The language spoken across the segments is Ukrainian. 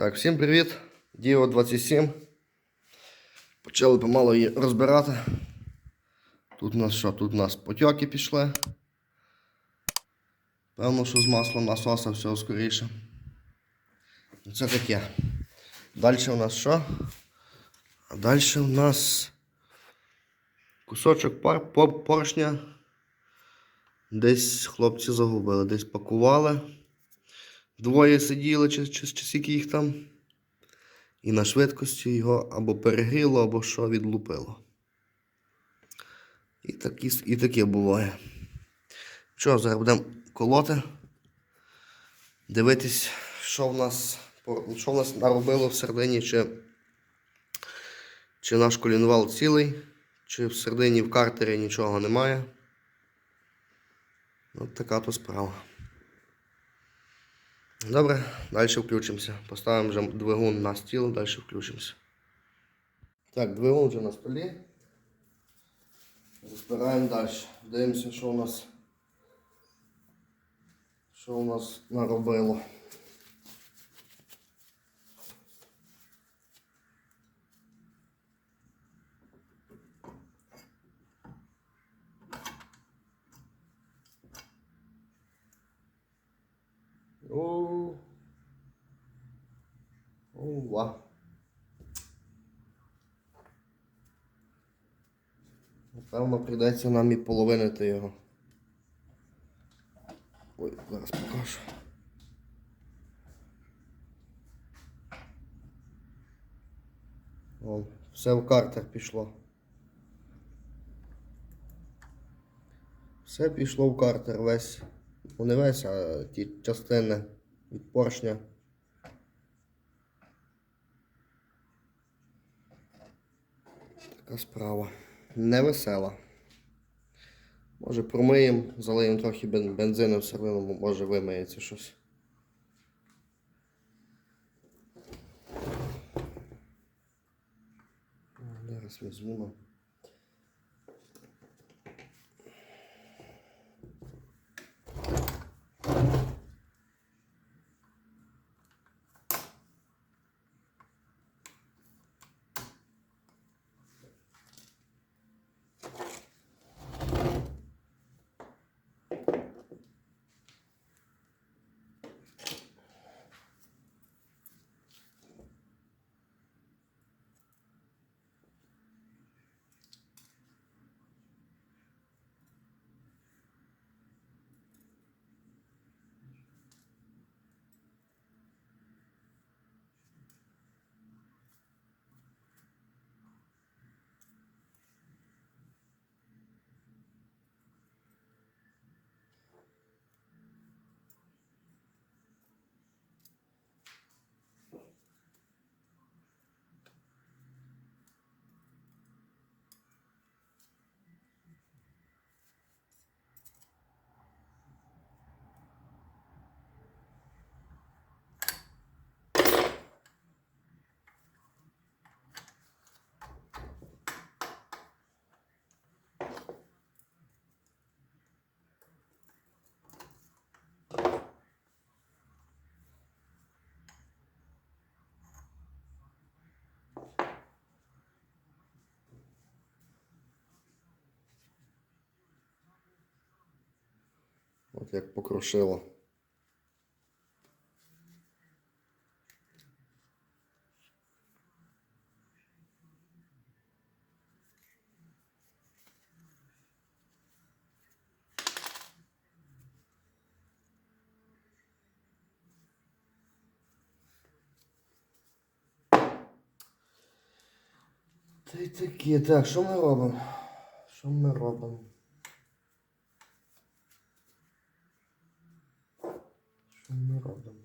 Так, всім привіт. Діо 27. Почали помало її розбирати. Тут у нас що? Тут у нас потьоки пішли. Певно, що з маслом насоса все скоріше. Ну, Це таке. Далі у нас що? А далі у нас кусочок пар, поршня. Десь хлопці загубили, десь пакували. Двоє сиділи, чи, чи, чи скільки їх там. І на швидкості його або перегріло, або що відлупило. І, такі, і таке буває. Що, зараз будемо колоти, дивитись, що в нас, що в нас наробило всередині, чи, чи наш колінвал цілий, чи всередині в картері нічого немає. От така то справа. Добре, далі включимося. Поставимо вже двигун на стіл, далі включимося. Так, двигун вже на столі. Розбираємо далі. Дивимося, що у нас. Що у нас наробило. О. Ова. Напевно, прийдеться нам і половинити його. Ой, зараз покажу. Вон, все в картер пішло. Все пішло в картер весь. Ну не весь, а ті частини від поршня. Така справа. Невесела. Може промиємо, залиємо трохи бензину в середину, може вимиється щось. Зараз візьму. От як покрушило. Такі. Так, що ми робимо? Що ми робимо? Що ми робимо?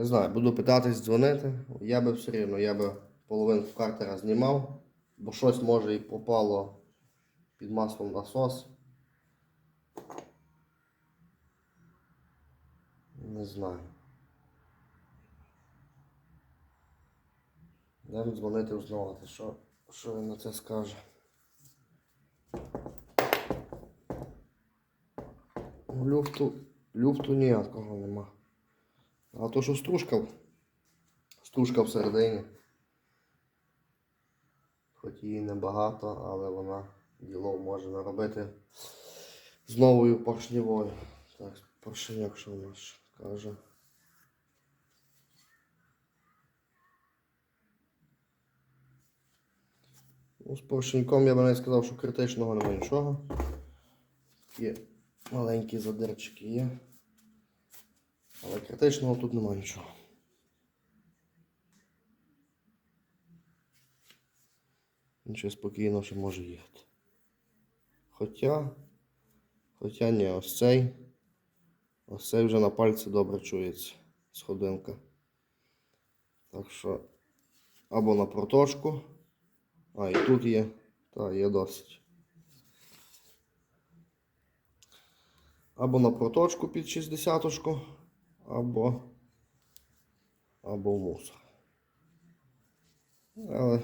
Не знаю, буду питатись дзвонити. Я би все рівно, я би половинку картера знімав, бо щось може і попало під маслом насос. Не знаю. Дам дзвонити узнавати, що, що він на це скаже. Люфту, люфту ніякого нема. А то, що стружка, стружка всередині. Хоч її небагато, але вона діло може наробити з новою поршневою. Так, поршеньок, що у нас каже. Ну, з поршеньком я б не сказав, що критичного немає нічого. Є маленькі задирчики є. Але критичного тут немає нічого. Ще спокійно ще може їхати. Хоча, хоча ні, ось цей. Ось цей вже на пальці добре чується сходинка. Так що або на проточку. А, і тут є. Та, є досить. Або на проточку під 60-шку, або, або мусор. Але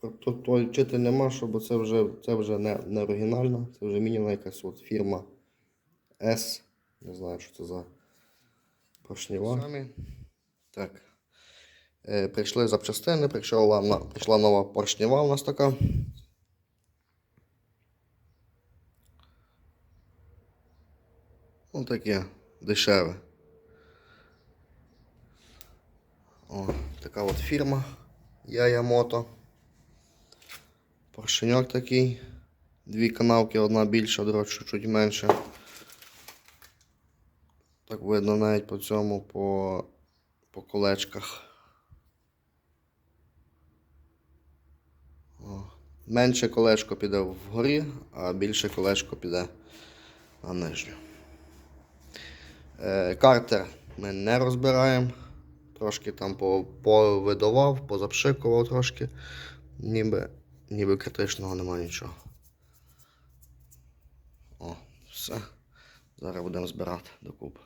про то, вчити нема, що, бо це вже, це вже не, не оригінально, це вже міняна якась от фірма S. Не знаю, що це за поршнева. Самі. Так. Е, прийшли запчастини, прийшла, на, прийшла нова поршнева у нас така. Ну таке дешеве. О, така от фірма Яя Мото. Поршеньок такий. Дві канавки, одна більша, друга чуть-чуть менше. Так видно навіть по цьому по, по колечках. О. Менше колечко піде вгорі, а більше колечко піде на нижню. Е, Картер ми не розбираємо. Трошки там повидував, позапшикував трошки. Ніби, ніби критичного немає нічого. О, все. Зараз будемо збирати докупи.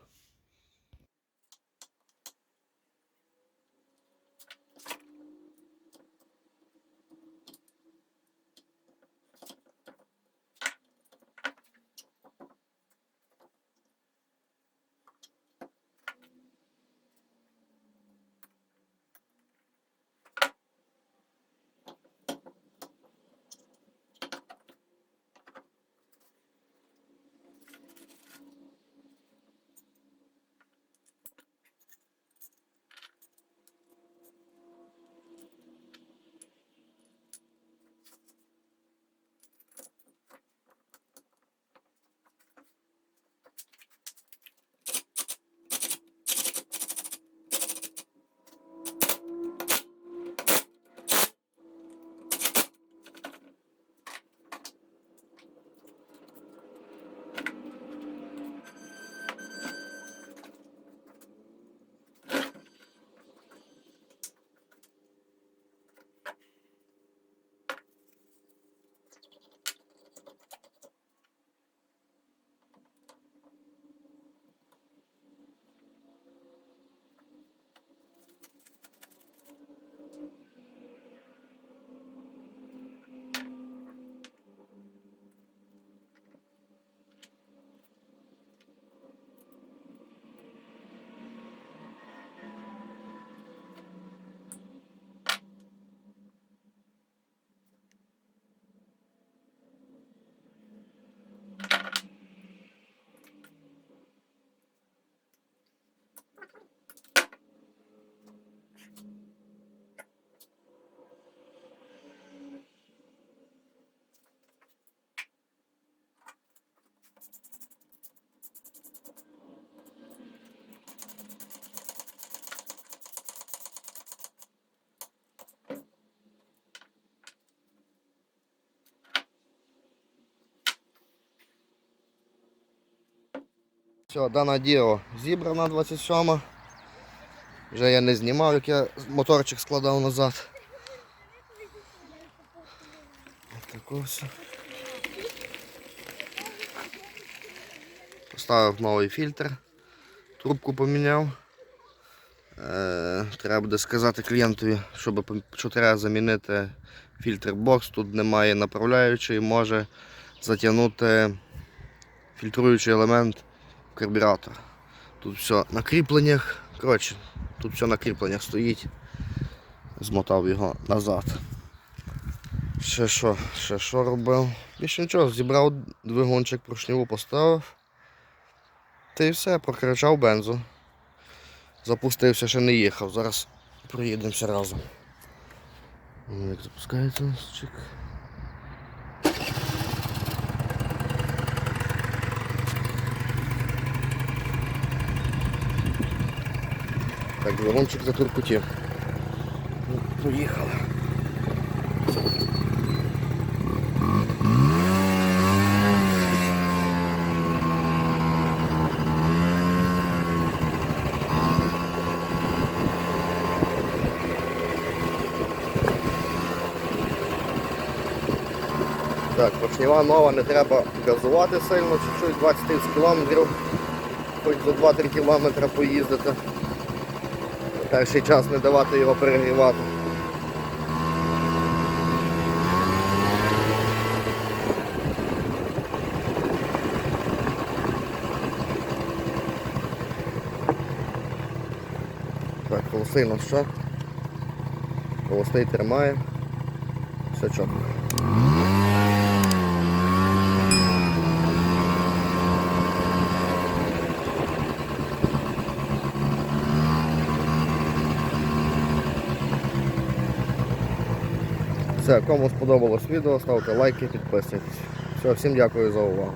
Все, дана діло зібрана 27. Вже я не знімав, як я моторчик складав назад. Отако все. Поставив новий фільтр, трубку поміняв. Е, треба буде сказати клієнтові, щоб, що треба замінити фільтр бокс. Тут немає направляючої, може затягнути фільтруючий елемент карбюратор. Тут все на кріпленнях, Коротше, тут все на кріпленнях стоїть. Змотав його назад. Ще що, ще що робив? Більше нічого, зібрав двигунчик, поршневу поставив. Та й все, прокричав бензу. Запустився, ще не їхав. Зараз проїдемося разом. Ну, Як запускається чик. Так, двигунчик затуркотів. Ну, Поїхали. Так, поршнева нова, не треба газувати сильно, чуть-чуть 20-30 км, хоч за 2-3 км поїздити. Перший час не давати його перегрівати. Так, холостий на що? Холостий тримає. Все чітко. Все, кому сподобалось відео, ставте лайки, підписуйтесь. Все, всім дякую за увагу.